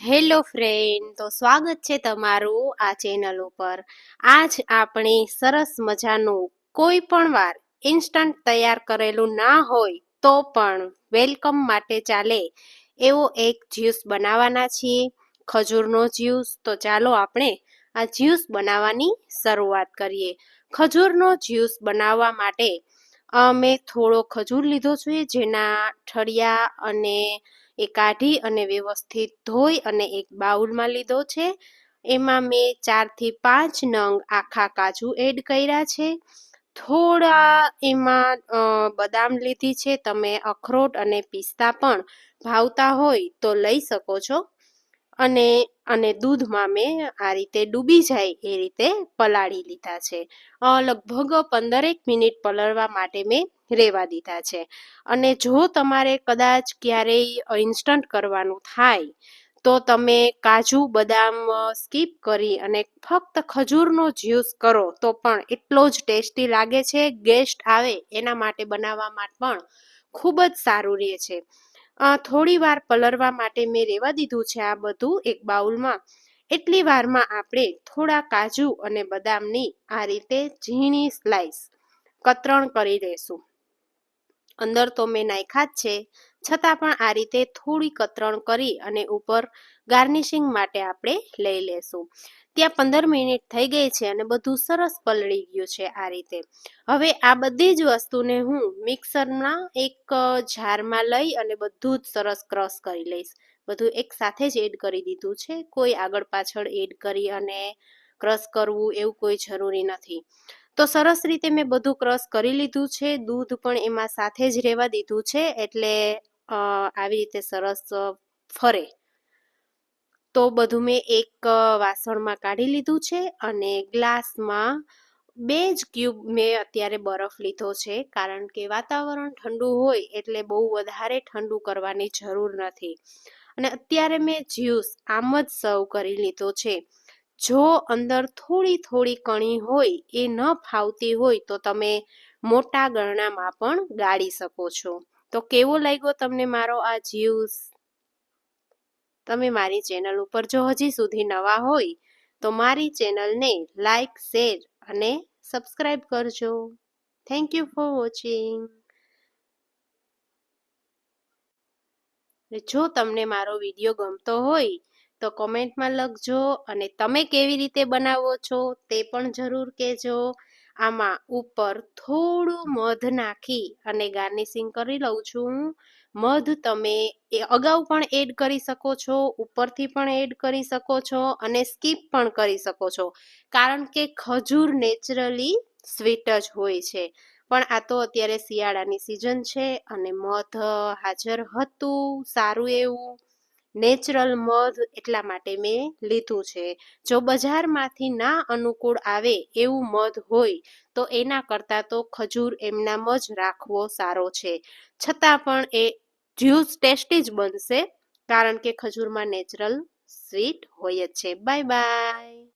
Hello friend, તો સ્વાગત છે તમારું આ ચેનલ ઉપર. આજ આપણે સરસ મજાનું કોઈ પણ વાર ઇન્સ્ટન્ટ તૈયાર કરેલું ના હોય તો પણ વેલકમ માટે ચાલે એવો એક જ્યુસ બનાવવાના છીએ. ખજૂરનો જ્યુસ તો ચાલો આપણે આ જ્યુસ બનાવવાની શરૂઆત કરીએ. ખજૂરનો જ્યુસ બનાવવા માટે મેં થોડો ખજૂર લીધો છે, જેના ઠળિયા અને એ કાઢી અને વ્યવસ્થિત ધોઈ અને એક બાઉલમાં લીધો છે. એમાં મેં ચારથી પાંચ નંગ આખા કાજુ એડ કર્યા છે. થોડા એમાં બદામ લીધી છે. તમે અખરોટ અને પિસ્તા પણ ભાવતા હોય તો લઈ શકો છો. અને અને દૂધમાં મેં આ રીતે ડૂબી જાય એ રીતે પલાળી લીધા છે. લગભગ પંદરેક મિનિટ પલળવા માટે મેં રેવા દીધા છે. અને જો તમારે કદાચ ક્યારેય ઇન્સ્ટન્ટ કરવાનું થાય, તો તમે કાજુ બદામ સ્કીપ કરી અને ફક્ત ખજૂરનો જ્યુસ કરો, તો પણ એટલો જ ટેસ્ટી લાગે છે ગેસ્ટ આવે એના માટે બનાવવામાં પણ ખૂબ જ સારું રહે છે. થોડી વાર પલરવા માટે મેં રેવા દીધું છે આ બધું એક બાઉલમાં. એટલી વારમાં આપણે થોડા કાજુ અને બદામની આ રીતે ઝીણી સ્લાઈસ કતરણ કરી દઈશું. અંદર તો મેં નાખ્યા જ છે. છતાં પણ આ રીતે થોડી કતરણ કરી અને ઉપર ગાર્નિશિંગ માટે આપણે લઈ લેશું. ત્યાં પંદર મિનિટ થઈ ગઈ છે અને બધું સરસ પલળી ગયું છે આ રીતે. હવે આ બધી જ વસ્તુને હું મિક્સરના એક જારમાં લઈ અને બધું જ સરસ ક્રશ કરી લઈશ. બધું એક સાથે જ એડ કરી દીધું છે. કોઈ આગળ પાછળ એડ કરી અને ક્રશ કરવું એવું કોઈ જરૂરી નથી. તો સરસ રીતે મેં બધું ક્રશ કરી લીધું છે. દૂધ પણ એમાં સાથે જ રહેવા દીધું છે એટલે આવી રીતે સરસ ફરે. તો બધું મેં એક વાસણમાં કાઢી લીધું છે અને ગ્લાસમાં બે જ ક્યુબ મેં અત્યારે બરફ લીધો છે. કારણ કે વાતાવરણ ઠંડુ હોય એટલે બહુ વધારે ઠંડુ કરવાની જરૂર નથી. અને અત્યારે મેં જ્યુસ આમ જ સર્વ કરી લીધો છે. જો અંદર થોડી થોડી કણી હોય, એ ન ફાવતી હોય તો તમે મોટા ગરણામાં પણ ગાળી શકો છો. તો કેવો લાગ્યો તમને મારો આ જ્યુસ? તમે મારી ચેનલ ઉપર જો હજી સુધી નવા હોય, તો મારી ચેનલને લાઈક, શેર અને સબસ્ક્રાઈબ કરજો. Thank you for watching. જો તમને મારો વીડિયો ગમતો હોય તો કોમેન્ટમાં લખજો અને તમે કેવી રીતે બનાવો છો તે પણ જરૂર કહેજો. આમાં ઉપર થોડું મધ નાખી અને ગાર્નિશિંગ કરી લઉં છું. મધ તમે એ અગાઉ પણ એડ કરી શકો છો, ઉપરથી પણ એડ કરી શકો છો અને સ્કીપ પણ કરી શકો છો. કારણ કે ખજૂર નેચરલી સ્વીટ જ હોય છે. પણ આ તો અત્યારે શિયાળાની સિઝન છે અને મધ હાજર હતું, સારું એવું. નેચરલ મધ એટલા માટે મેં લીધું છે. જો બજારમાંથી ના અનુકૂળ આવે એવું મધ હોય, તો એના કરતાં તો ખજૂર એમનામ જ રાખવો સારો છે. છતાં પણ એ જ્યુસ ટેસ્ટી જ બનશે, કારણ કે ખજૂરમાં નેચરલ સ્વીટ હોય જ છે. Bye bye.